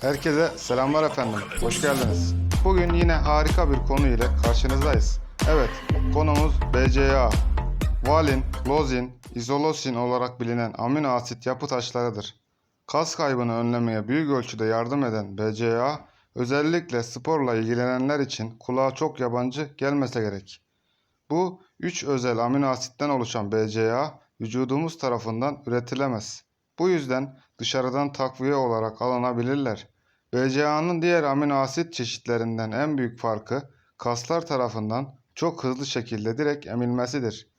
Herkese selamlar efendim. Hoş geldiniz. Bugün yine harika bir konu ile karşınızdayız. Evet, konumuz BCA. Valin, lozin, izolosin olarak bilinen amino asit yapı taşlarıdır. Kas kaybını önlemeye büyük ölçüde yardım eden BCA, özellikle sporla ilgilenenler için kulağa çok yabancı gelmese gerek. Bu üç özel amino asitten oluşan BCA vücudumuz tarafından üretilemez. Bu yüzden dışarıdan takviye olarak alınabilirler. BCA'nın diğer amino asit çeşitlerinden en büyük farkı kaslar tarafından çok hızlı şekilde direkt emilmesidir.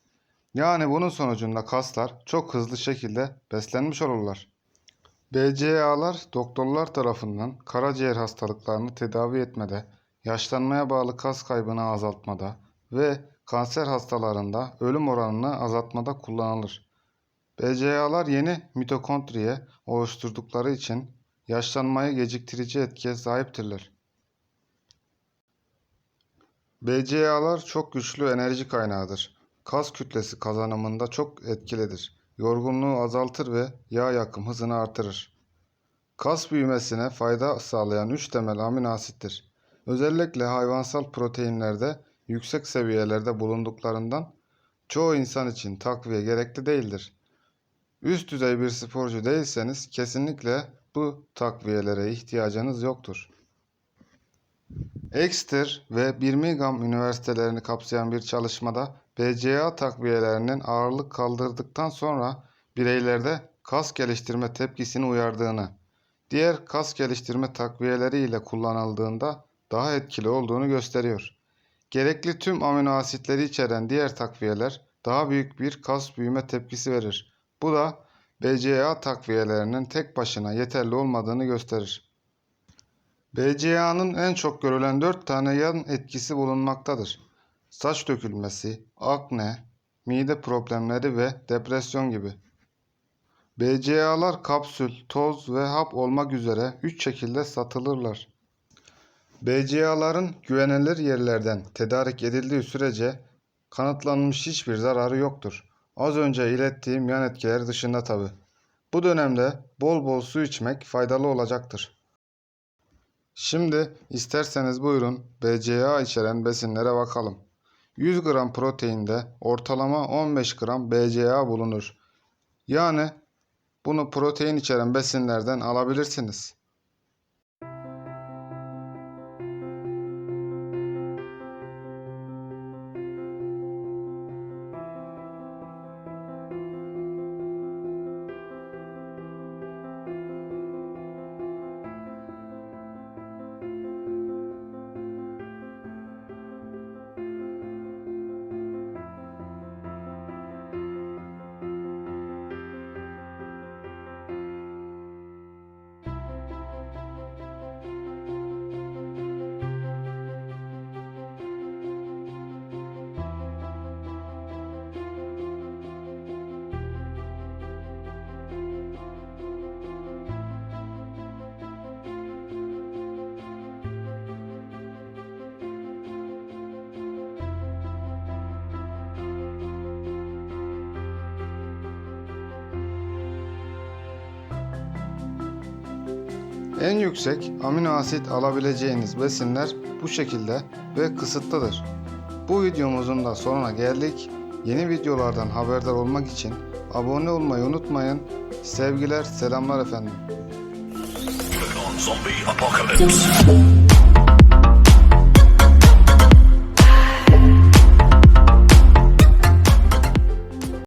Yani bunun sonucunda kaslar çok hızlı şekilde beslenmiş olurlar. BCA'lar doktorlar tarafından karaciğer hastalıklarını tedavi etmede, yaşlanmaya bağlı kas kaybını azaltmada ve kanser hastalarında ölüm oranını azaltmada kullanılır. BCA'lar yeni mitokondriye oluşturdukları için yaşlanmayı geciktirici etkiye sahiptirler. BCA'lar çok güçlü enerji kaynağıdır. Kas kütlesi kazanımında çok etkilidir. Yorgunluğu azaltır ve yağ yakım hızını artırır. Kas büyümesine fayda sağlayan 3 temel amino asittir. Özellikle hayvansal proteinlerde yüksek seviyelerde bulunduklarından çoğu insan için takviye gerekli değildir. Üst düzey bir sporcu değilseniz kesinlikle bu takviyelere ihtiyacınız yoktur. Exeter ve Birmingham üniversitelerini kapsayan bir çalışmada BCA takviyelerinin ağırlık kaldırdıktan sonra bireylerde kas geliştirme tepkisini uyardığını, diğer kas geliştirme takviyeleri ile kullanıldığında daha etkili olduğunu gösteriyor. Gerekli tüm amino asitleri içeren diğer takviyeler daha büyük bir kas büyüme tepkisi verir. Bu da BCA takviyelerinin tek başına yeterli olmadığını gösterir. BCA'nın en çok görülen 4 tane yan etkisi bulunmaktadır. Saç dökülmesi, akne, mide problemleri ve depresyon gibi. BCA'lar kapsül, toz ve hap olmak üzere 3 şekilde satılırlar. BCA'ların güvenilir yerlerden tedarik edildiği sürece kanıtlanmış hiçbir zararı yoktur. Az önce ilettiğim yan etkiler dışında tabi. Bu dönemde bol bol su içmek faydalı olacaktır. Şimdi isterseniz buyurun BCA içeren besinlere bakalım. 100 gram proteinde ortalama 15 gram BCA bulunur. Yani bunu protein içeren besinlerden alabilirsiniz. En yüksek amino asit alabileceğiniz besinler bu şekilde ve kısıtlıdır. Bu videomuzun da sonuna geldik. Yeni videolardan haberdar olmak için abone olmayı unutmayın. Sevgiler, selamlar efendim. Zombie apocalypse.